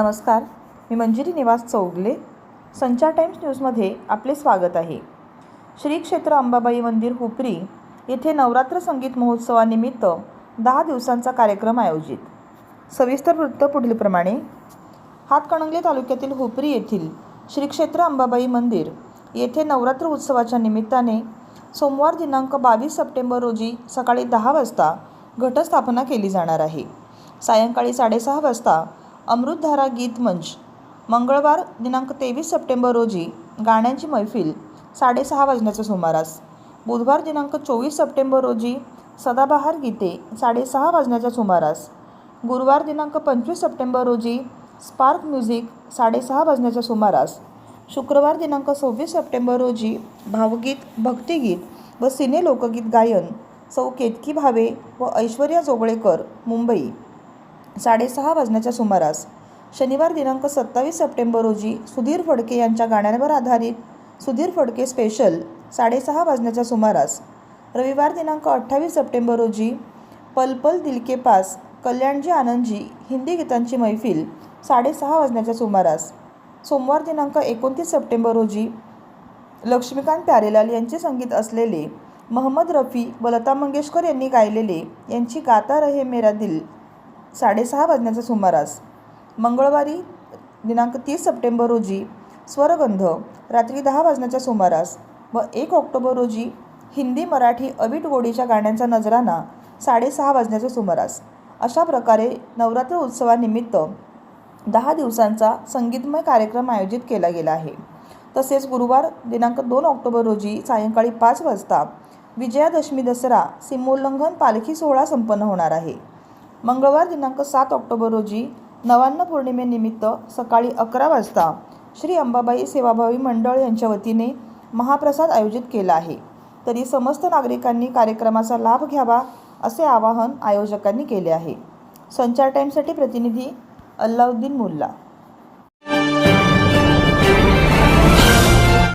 नमस्कार मी मंजिरी निवास चौगले संचार टाइम्स न्यूजमध्ये आपले स्वागत आहे. श्री क्षेत्र अंबाबाई मंदिर हुपरी येथे नवरात्र संगीत महोत्सवानिमित्त दहा दिवसांचा कार्यक्रम आयोजित. सविस्तर वृत्त पुढीलप्रमाणे. हातकणंगले तालुक्यातील हुपरी येथील श्री क्षेत्र अंबाबाई मंदिर येथे नवरात्र उत्सवाच्या निमित्ताने सोमवार दिनांक बावीस सप्टेंबर रोजी सकाळी दहा वाजता घटस्थापना केली जाणार आहे. सायंकाळी साडेसहा वाजता अमृतधारा गीत मंच. मंगळवार दिनांक तेवीस सप्टेंबर रोजी गाण्यांची मैफिल साडेसहा वाजण्याच्या सुमारास. बुधवार दिनांक चोवीस सप्टेंबर रोजी सदाबहार गीते साडेसहा वाजण्याच्या सुमारास. गुरुवार दिनांक पंचवीस सप्टेंबर रोजी स्पार्क म्युझिक साडेसहा वाजण्याच्या सुमारास. शुक्रवार दिनांक सव्वीस सप्टेंबर रोजी भावगीत भक्तिगीत व सिने लोकगीत गायन सौ केतकी भावे व ऐश्वर्या जोगळेकर मुंबई. साडेसहा वाजण्याच्या सुमारास. शनिवार दिनांक सत्तावीस सप्टेंबर रोजी सुधीर फडके यांच्या गाण्यांवर आधारित सुधीर फडके स्पेशल साडेसहा वाजण्याच्या सुमारास. रविवार दिनांक अठ्ठावीस सप्टेंबर रोजी पलपल दिलके पास कल्याणजी आनंदजी हिंदी गीतांची मैफिल साडेसहा वाजण्याच्या सुमारास. सोमवार दिनांक एकोणतीस सप्टेंबर रोजी लक्ष्मीकांत प्यारेलाल यांचे संगीत असलेले महम्मद रफी व लता मंगेशकर यांनी गायलेले यांची गाता रहे मेरा दिल साडेसहा वाजण्याच्या सुमारास. मंगळवारी दिनांक तीस सप्टेंबर रोजी स्वरगंध रात्री दहा वाजण्याच्या सुमारास व एक ऑक्टोबर रोजी हिंदी मराठी अवीट गोडीच्या गाण्यांचा नजराना साडेसहा वाजण्याच्या सुमारास. अशा प्रकारे नवरात्र उत्सवानिमित्त दहा दिवसांचा संगीतमय कार्यक्रम आयोजित केला गेला आहे. तसेच गुरुवार दिनांक दोन ऑक्टोबर रोजी सायंकाळी पाच वाजता विजयादशमी दसरा सीमोल्लंघन पालखी सोहळा संपन्न होणार आहे. मंगळवार दिनांक सात ऑक्टोबर रोजी नवान्न पौर्णिमेनिमित्त सकाळी अकरा वाजता श्री अंबाबाई सेवाभावी मंडळ यांच्या वतीने महाप्रसाद आयोजित केला आहे. तरी समस्त नागरिकांनी कार्यक्रमाचा लाभ घ्यावा असे आवाहन आयोजकांनी केले आहे. संचार टाईमसाठी प्रतिनिधी अल्लाउद्दीन मुल्ला.